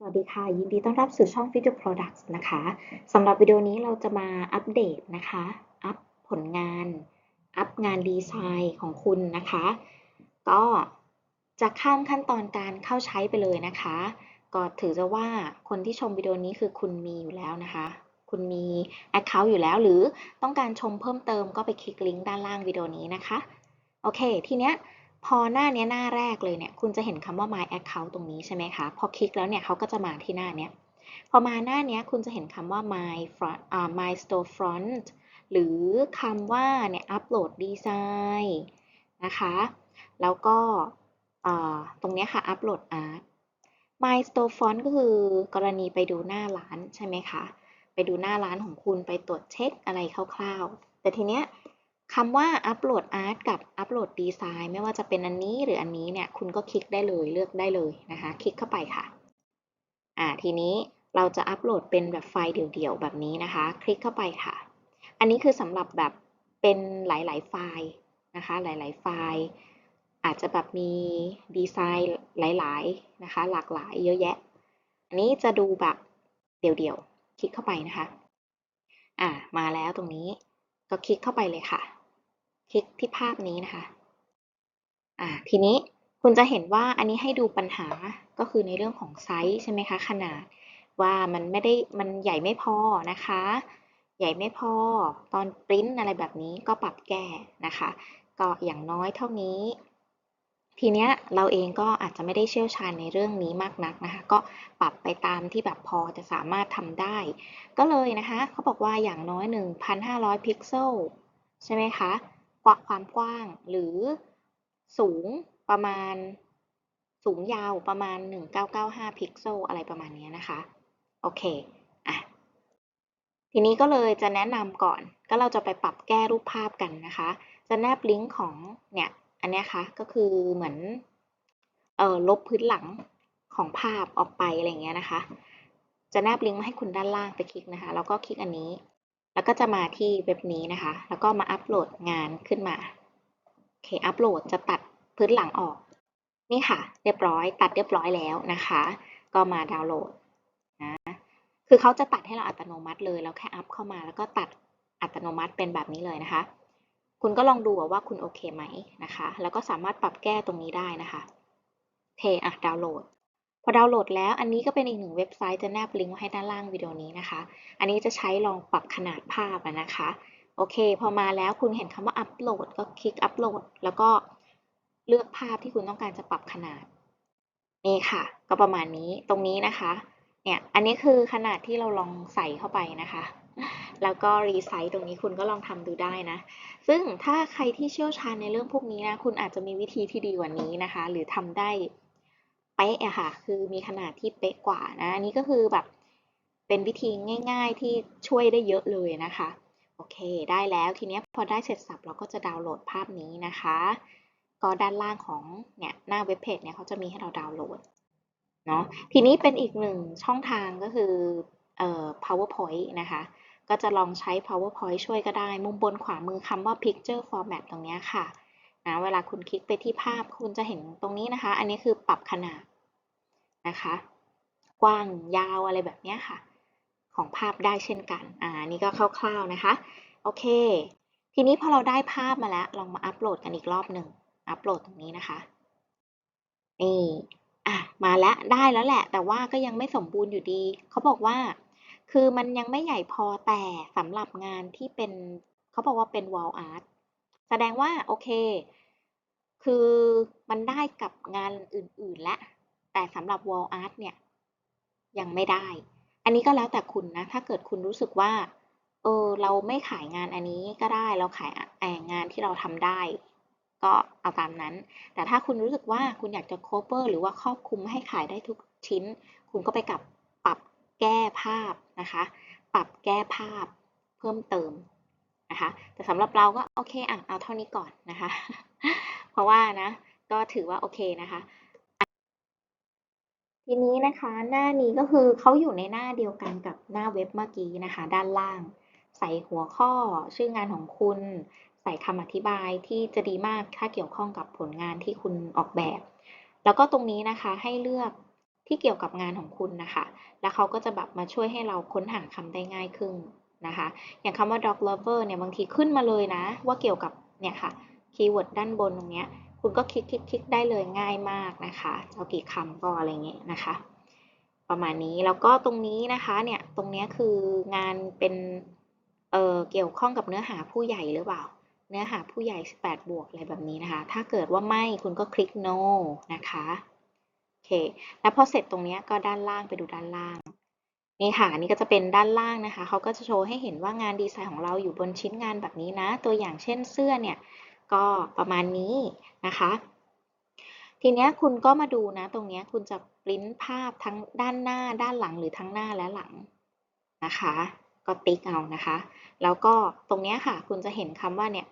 สวัสดีค่ะ ยินดีต้อนรับสู่ช่อง Video Products นะคะสำหรับวิดีโอนี้เราจะมาอัปเดตนะคะ อัปผลงาน อัปงานดีไซน์ของคุณนะคะ ก็จะข้ามขั้นตอนการเข้าใช้ไปเลยนะคะ ก็ถือจะว่าคนที่ชมวิดีโอนี้คือคุณมีอยู่แล้วนะคะ คุณมี Account อยู่แล้วหรือต้องการชมเพิ่มเติมก็ไปคลิกลิงก์ด้านล่างวิดีโอนี้นะคะ โอเค ทีเนี้ย พอหน้าเนี้ยหน้าแรกเลยเนี่ยคุณจะเห็นคำว่า My Account ตรงนี้ใช่ไหมคะ พอคลิกแล้วเนี่ยเขาก็จะมาที่หน้านี้พอมาหน้านี้คุณจะเห็นคำว่า My Front อ่า My Storefront หรือคำว่าเนี่ย Upload Design นะคะ แล้วก็ตรงนี้ค่ะ Upload Art My Storefront ก็คือกรณีไปดูหน้าร้านใช่ไหมคะ ไปดูหน้าร้านของคุณไปตรวจเช็คอะไรคร่าวๆ แต่ทีเนี้ย คำว่า Upload Art กับ Upload Design ไม่ว่าจะเป็นอันนี้หรืออันนี้เนี่ยคุณก็คลิกได้เลยเลือกได้เลยนะคะ คลิกเข้าไปค่ะ อ่าทีนี้เราจะอัปโหลดเป็นแบบไฟล์เดี่ยวๆแบบนี้นะคะ คลิกเข้าไปค่ะ อันนี้คือสำหรับแบบเป็นหลายๆไฟล์นะคะ หลายๆไฟล์ อาจจะแบบมีดีไซน์หลายๆนะคะ หลากหลายเยอะแยะ อันนี้จะดูแบบเดี่ยวๆคลิกเข้าไปนะคะ อ่ามาแล้วตรงนี้ก็คลิกเข้าไปเลยค่ะ คลิกที่ภาพนี้นะคะอ่าทีนี้คุณจะเห็นว่าอันนี้ให้ดูปัญหาก็คือในเรื่องของไซส์ใช่ไหมคะ ขนาดว่ามันไม่ได้มันใหญ่ไม่พอนะคะ ใหญ่ไม่พอตอนปริ้นอะไรแบบนี้ก็ปรับแก้นะคะ ก็อย่างน้อยเท่านี้ ทีเนี้ยเราเองก็อาจจะไม่ได้เชี่ยวชาญในเรื่องนี้มากนักนะคะ ก็ปรับไปตามที่แบบพอจะสามารถทำได้ ก็เลยนะคะเขาบอกว่าอย่างน้อย 1,500 พิกเซลใช่ไหมคะ ความกว้างหรือสูงประมาณสูงยาวประมาณ 1995 พิกเซลอะไรประมาณนี้นะคะ โอเคอะทีนี้ก็เลยจะแนะนำก่อน ก็เราจะไปปรับแก้รูปภาพกันนะคะ จะแนบลิงก์ของเนี่ยอันนี้ยค่ะก็คือเหมือนเอ่อลบพื้นหลังของภาพออกไปอะไรเงี้ยนะคะ จะแนบลิงก์มาให้คุณด้านล่างไปคลิกนะคะ แล้วก็คลิกอันนี้ แล้วก็จะมาที่เว็บนี้นะคะ แล้วก็มาอัปโหลดงานขึ้นมา โอเค อัปโหลดจะตัดพื้นหลังออก นี่ค่ะ เรียบร้อย ตัดเรียบร้อยแล้วนะคะ ก็มาดาวน์โหลดนะ คือเขาจะตัดให้เราอัตโนมัติเลย เราแค่อัพเข้ามา แล้วก็ตัดอัตโนมัติเป็นแบบนี้เลยนะคะ คุณก็ลองดูว่าคุณโอเคไหมนะคะ แล้วก็สามารถปรับแก้ตรงนี้ได้นะคะ โอเค อะ ดาวน์โหลด อดาวน์โหลดแล้วอันนี้ก็เป็นอีกหนึ่งเว็บไซต์จะแนบลิงก์ไว้ให้ด้านล่างวิดีโอนี้นะคะ อันนี้จะใช้ลองปรับขนาดภาพนะคะ โอเค พอมาแล้วคุณเห็นคำว่าอัปโหลดก็คลิกอัปโหลด แล้วก็เลือกภาพที่คุณต้องการจะปรับขนาด นี่ค่ะ ก็ประมาณนี้ตรงนี้นะคะ เนี่ยอันนี้คือขนาดที่เราลองใส่เข้าไปนะคะ แล้วก็รีไซส์ตรงนี้คุณก็ลองทำดูได้นะ ซึ่งถ้าใครที่เชี่ยวชาญในเรื่องพวกนี้นะ คุณอาจจะมีวิธีที่ดีกว่านี้นะคะ หรือทำได้ เป๊ะอะค่ะ คือมีขนาดที่เป๊ะกว่านะ อันนี้ก็คือแบบเป็นวิธีง่าย ๆที่ช่วยได้เยอะเลยนะคะ โอเค ได้แล้วทีนี้พอได้เสร็จสับเราก็จะดาวน์โหลดภาพนี้นะคะ ก็ด้านล่างของเนี่ยหน้าเว็บเพจเนี่ยเขาจะมีให้เราดาวน์โหลดเนาะ ทีนี้เป็นอีกหนึ่งช่องทางก็คือเอ่อ powerpoint นะคะ ก็จะลองใช้ powerpoint ช่วยก็ได้ มุมบนขวามือคำว่า picture format ตรงนี้ค่ะ นะเวลาคุณคลิกไปที่ภาพคุณจะเห็นตรงนี้นะคะ อันนี้คือปรับขนาดนะคะ กว้างยาวอะไรแบบนี้ค่ะ ของภาพได้เช่นกันอ่านี่ก็คร่าวๆนะคะโอเค ทีนี้พอเราได้ภาพมาแล้วลองมาอัปโหลดกันอีกรอบหนึ่งอัปโหลดตรงนี้นะคะนี่อะมาแล้วได้แล้วแหละ แต่ว่าก็ยังไม่สมบูรณ์อยู่ดีเขาบอกว่า คือมันยังไม่ใหญ่พอแต่สำหรับงานที่เป็นเขาบอกว่าเป็น wall art แสดงว่าโอเค คือมันได้กับงานอื่นๆและ แต่สำหรับ wall art เนี่ย ยังไม่ได้ อันนี้ก็แล้วแต่คุณนะ ถ้าเกิดคุณรู้สึกว่า เออ เราไม่ขายงานอันนี้ก็ได้ เราขายแองงานที่เราทำได้ ก็เอาตามนั้น แต่ถ้าคุณรู้สึกว่าคุณอยากจะ cover หรือว่าครอบคลุมให้ขายได้ทุกชิ้น คุณก็ไปกับปรับแก้ภาพนะคะ ปรับแก้ภาพเพิ่มเติมนะคะ แต่สำหรับเราก็โอเคอะเอาเท่านี้ก่อนนะคะ ราะว่านะ ก็ถือว่าโอเคนะคะ ทีนี้นะคะหน้านี้ก็คือเขาอยู่ในหน้าเดียวกันกับหน้าเว็บเมื่อกี้นะคะ ด้านล่าง ใส่หัวข้อชื่องานของคุณ ใส่คำอธิบายที่จะดีมากถ้าเกี่ยวข้องกับผลงานที่คุณออกแบบ แล้วก็ตรงนี้นะคะให้เลือกที่เกี่ยวกับงานของคุณนะคะ แล้วเขาก็จะแบบมาช่วยให้เราค้นหาคำได้ง่ายขึ้นนะคะ อย่างคำว่า dog lover เนี่ยบางทีขึ้นมาเลยนะ ว่าเกี่ยวกับเนี่ยค่ะ คีย์เวิร์ดด้านบนตรงเนี้ยคุณก็คลิกคลิกคลิกได้เลยง่ายมากนะคะจะเอากี่คำก็อะไรเงี้ยนะคะ ประมาณนี้แล้วก็ตรงนี้นะคะเนี่ยตรงเนี้ยคืองานเป็นเอ่อเกี่ยวข้องกับเนื้อหาผู้ใหญ่หรือเปล่า เนื้อหาผู้ใหญ่ 18 บวกอะไรแบบนี้นะคะ ถ้าเกิดว่าไม่คุณก็คลิก no นะคะโอเคแล้วพอเสร็จตรงเนี้ยก็ด้านล่างไปดูด้านล่างนี่ค่ะนี่ก็จะเป็นด้านล่างนะคะเขาก็จะโชว์ให้เห็นว่างานดีไซน์ของเราอยู่บนชิ้นงานแบบนี้นะ ตัวอย่างเช่นเสื้อเนี่ย ก็ประมาณนี้นะคะ ทีนี้คุณก็มาดูนะ ตรงนี้คุณจะปริ้นภาพทั้งด้านหน้าด้านหลังหรือทั้งหน้าและหลังนะคะ ก็ติ๊กเอานะคะ แล้วก็ตรงนี้ค่ะ คุณจะเห็นคำว่าเนี่ย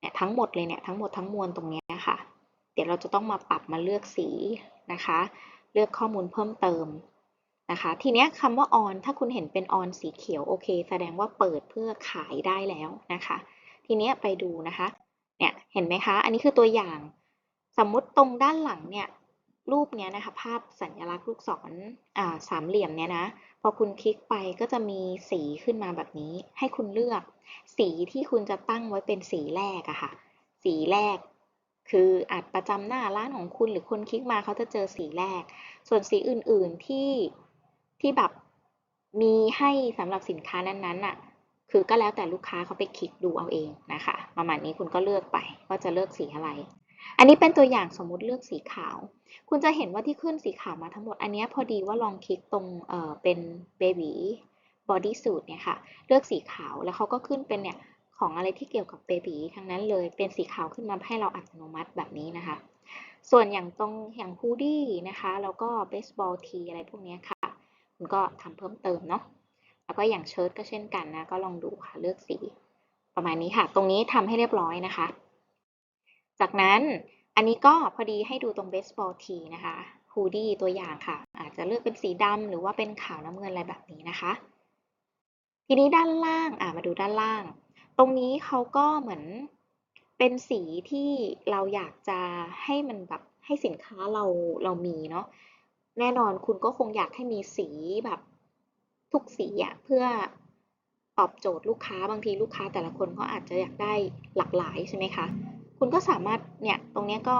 เนี่ยทั้งหมดเลยเนี่ยทั้งหมดทั้งมวลตรงนี้ค่ะ เดี๋ยวเราจะต้องมาปรับมาเลือกสีนะคะ เลือกข้อมูลเพิ่มเติมนะคะ ทีนี้คำว่า on ถ้าคุณเห็นเป็น on สีเขียวโอเค แสดงว่าเปิดเพื่อขายได้แล้วนะคะ ทีนี้ไปดูนะคะ เนี่ยเห็นไหมคะ อันนี้คือตัวอย่าง สมมุติตรงด้านหลังเนี่ยรูปเนี้ยนะคะ ภาพสัญลักษณ์ลูกศรอ่าสามเหลี่ยมเนี่ยนะ พอคุณคลิกไปก็จะมีสีขึ้นมาแบบนี้ ให้คุณเลือก สีที่คุณจะตั้งไว้เป็นสีแรกอะค่ะ สีแรก คืออาจประจำหน้าร้านของคุณหรือคนคลิกมาเขาจะเจอสีแรก ส่วนสีอื่นๆที่ที่แบบมีให้สำหรับสินค้านั้นๆน่ะ คือก็แล้วแต่ลูกค้าเขาไปคลิกดูเอาเองนะคะ ประมาณนี้คุณก็เลือกไปว่าจะเลือกสีอะไร อันนี้เป็นตัวอย่างสมมุติเลือกสีขาว คุณจะเห็นว่าที่ขึ้นสีขาวมาทั้งหมด อันนี้พอดีว่าลองคลิกตรงเออเป็น baby body suit เนี่ยค่ะ เลือกสีขาวแล้วเขาก็ขึ้นเป็นเนี่ยของอะไรที่เกี่ยวกับเบบีทั้งนั้นเลย เป็นสีขาวขึ้นมาให้เราอัตโนมัติแบบนี้นะคะ ส่วนอย่างตรงอย่างฮูดี้นะคะ แล้วก็เบสบอลทีอะไรพวกนี้ค่ะ คุณก็ทำเพิ่มเติมเนาะ แล้วก็อย่างเชิ้ตก็เช่นกันนะ ก็ลองดูค่ะเลือกสี ประมาณนี้ค่ะ ตรงนี้ทำให้เรียบร้อยนะคะ จากนั้นอันนี้ก็พอดีให้ดูตรงเบสบอลทีนะคะฮูดี้ตัวอย่างค่ะ อาจจะเลือกเป็นสีดำหรือว่าเป็นขาวน้ำเงินอะไรแบบนี้นะคะ ทีนี้ด้านล่างอ่ามาดูด้านล่าง ตรงนี้เขาก็เหมือนเป็นสีที่เราอยากจะให้มันแบบให้สินค้าเราเรามีเนาะแน่นอนคุณก็คงอยากให้มีสีแบบ ทุกสีอะเพื่อตอบโจทย์ลูกค้าบางทีลูกค้าแต่ละคนก็อาจจะอยากได้หลากหลายใช่ไหมคะ คุณก็สามารถเนี่ยตรงนี้ก็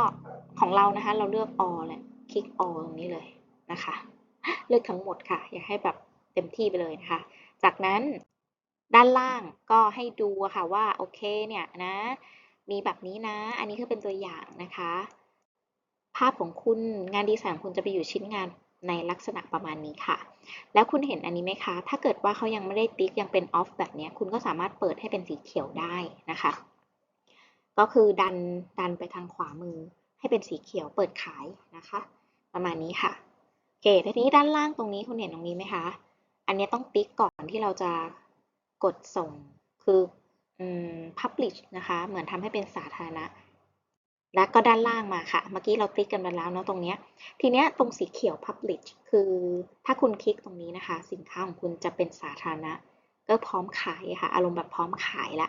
ของเรานะคะ เราเลือก all เลยคลิก all ตรงนี้เลยนะคะ เลือกทั้งหมดค่ะ อยากให้แบบเต็มที่ไปเลยนะคะ จากนั้นด้านล่างก็ให้ดูค่ะว่าโอเคเนี่ยนะ มีแบบนี้นะ อันนี้คือเป็นตัวอย่างนะคะ ภาพของคุณงานดีไซน์ของคุณจะไปอยู่ชิ้นงาน ในลักษณะประมาณนี้ค่ะ แล้วคุณเห็นอันนี้ไหมคะ ถ้าเกิดว่าเขายังไม่ได้ติ๊กยังเป็นออฟแบบนี้คุณก็สามารถเปิดให้เป็นสีเขียวได้นะคะ ก็คือดันดันไปทางขวามือให้เป็นสีเขียวเปิดขายนะคะ ประมาณนี้ค่ะโอเคทีนี้ด้านล่างตรงนี้คุณเห็นตรงนี้ไหมคะ อันนี้ต้องติ๊กก่อนที่เราจะกดส่งคืออ publish นะคะ เหมือนทำให้เป็นสาธารณะ แล้วก็ด้านล่างมาค่ะ เมื่อกี้เราติ๊กกันไปแล้วเนาะตรงเนี้ย ทีเนี้ยตรงสีเขียว publish คือถ้าคุณคลิกตรงนี้นะคะ สินค้าของคุณจะเป็นสาธารณะ ก็พร้อมขายค่ะ อารมณ์แบบพร้อมขายละ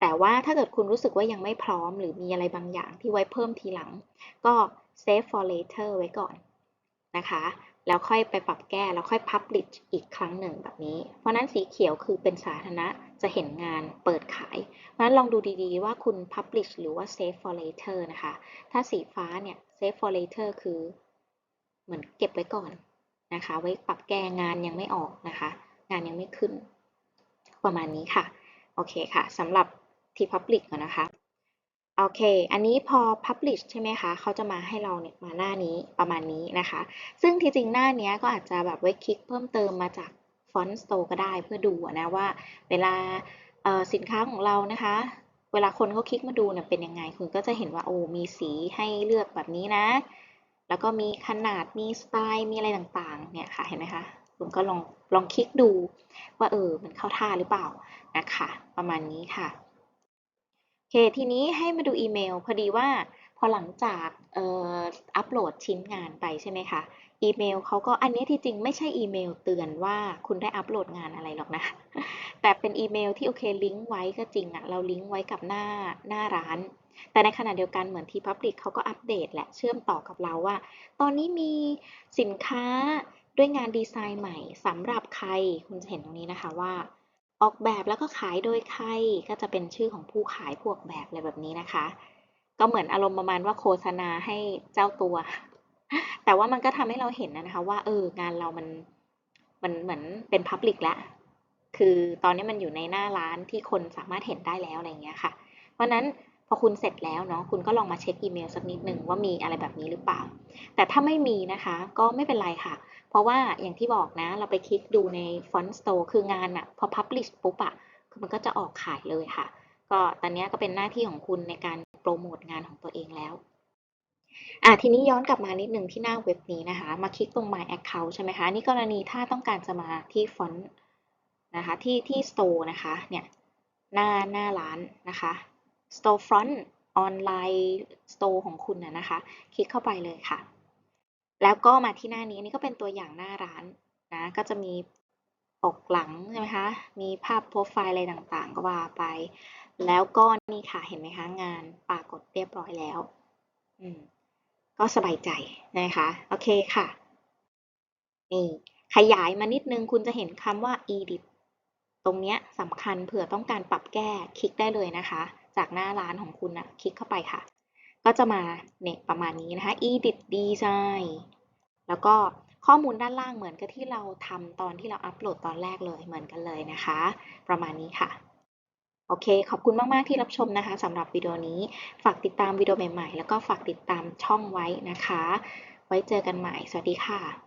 แต่ว่าถ้าเกิดคุณรู้สึกว่ายังไม่พร้อม หรือมีอะไรบางอย่างที่ไว้เพิ่มทีหลัง ก็ save for later ไว้ก่อนนะคะ แล้วค่อยไปปรับแก้ แล้วค่อย publish อีกครั้งหนึ่งแบบนี้ เพราะนั้นสีเขียวคือเป็นสาธารณะ จะเห็นงานเปิดขายเพราะนั้นลองดูดีๆว่าคุณ publish หรือว่า save for later นะคะ ถ้าสีฟ้าเนี่ย save for later คือ เหมือนเก็บไว้ก่อนนะคะ ไว้ปรับแก้งานยังไม่ออกนะคะ งานยังไม่ขึ้น ประมาณนี้ค่ะ โอเคค่ะสำหรับที่ public ก่อนนะคะ โอเค อันนี้พอ publish ใช่ไหมคะ เขาจะมาให้เราเนี่ยมาหน้านี้ประมาณนี้นะคะ ซึ่งที่จริงหน้านี้ก็อาจจะแบบไว้คลิกเพิ่มเติมมาจาก font store ก็ได้เพื่อดูนะว่าเวลาสินค้าของเรานะคะ เวลาคนเขาคลิกมาดูเนี่ยเป็นยังไง คุณก็จะเห็นว่าโอ้มีสีให้เลือกแบบนี้นะ แล้วก็มีขนาดมีสไตล์มีอะไรต่างๆเนี่ยค่ะเห็นไหมคะคุณก็ลองลองคลิกดูว่าเออมันเข้าท่าหรือเปล่านะคะ ประมาณนี้ค่ะโอเคทีนี้ให้มาดูอีเมล พอดีว่าพอหลังจากอออัปโหลดชิ้นงานไปใช่ไหมคะ อีเมลเขาก็อันนี้ที่จริงไม่ใช่อีเมลเตือนว่าคุณได้อัปโหลดงานอะไรหรอกนะ แต่เป็นอีเมลที่โอเคลิงก์ไว้ก็จริงอะเราลิงก์ไว้กับหน้าหน้าร้าน แต่ในขณะเดียวกันเหมือน T-Public เขาก็อัปเดตและเชื่อมต่อกับเราว่า ตอนนี้มีสินค้าด้วยงานดีไซน์ใหม่สำหรับใครคุณจะเห็นตรงนี้นะคะว่า ออกแบบแล้วก็ขายโดยใครก็จะเป็นชื่อของผู้ขายผูกแบบอะไรแบบนี้นะคะ ก็เหมือนอารมณ์ประมาณว่าโฆษณาให้เจ้าตัว แต่ว่ามันก็ทำให้เราเห็นนะคะว่าเอองานเรามันมันเหมือนเป็น Public แล้วคือตอนนี้มันอยู่ในหน้าร้านที่คนสามารถเห็นได้แล้วอะไรอย่างเงี้ยค่ะ เพราะนั้นพอคุณเสร็จแล้วเนาะคุณก็ลองมาเช็คอีเมลสักนิดหนึ่งว่ามีอะไรแบบนี้หรือเปล่า แต่ถ้าไม่มีนะคะก็ไม่เป็นไรค่ะ เพราะว่าอย่างที่บอกนะเราไปคลิกดูใน Font Store คืองานอะพอ Publish ปุ๊บอะคือมันก็จะออกขายเลยค่ะ ก็ตอนนี้ก็เป็นหน้าที่ของคุณในการโปรโมทงานของตัวเองแล้ว อะทีนี้ย้อนกลับมานิดหนึ่งที่หน้าเว็บนี้นะคะ มาคลิกตรง My Account ใช่ไหมคะ นี่กรณีถ้าต้องการจะมาที่ Font นะคะ ที่ที่ Store นะคะ เนี่ย หน้าหน้าร้านนะคะ Storefront ออนไลน์ Store ของคุณนะนะคะ คลิกเข้าไปเลยค่ะ แล้วก็มาที่หน้านี้นี่ก็เป็นตัวอย่างหน้าร้านนะ ก็จะมีปกหลังใช่ไหมคะ มีภาพโปรไฟล์อะไรต่างๆ ก็ว่าไป แล้วก็นี่ค่ะ เห็นไหมคะ งานปรากฏเรียบร้อยแล้ว อืม ก็สบายใจนะคะโอเคค่ะนี่ขยายมานิดนึงคุณจะเห็นคำว่า edit ตรงเนี้ยสำคัญเผื่อต้องการปรับแก้คลิกได้เลยนะคะ จากหน้าร้านของคุณนะคลิกเข้าไปค่ะ ก็จะมาเนี่ยประมาณนี้นะคะ edit design แล้วก็ข้อมูลด้านล่างเหมือนกับที่เราทำตอนที่เราอัปโหลดตอนแรกเลยเหมือนกันเลยนะคะ ประมาณนี้ค่ะ โอเค ขอบคุณมาก ๆ ที่รับชมนะคะสำหรับวิดีโอนี้ ฝากติดตามวิดีโอใหม่ ๆ แล้วก็ฝากติดตามช่องไว้นะคะ ไว้เจอกันใหม่ สวัสดีค่ะ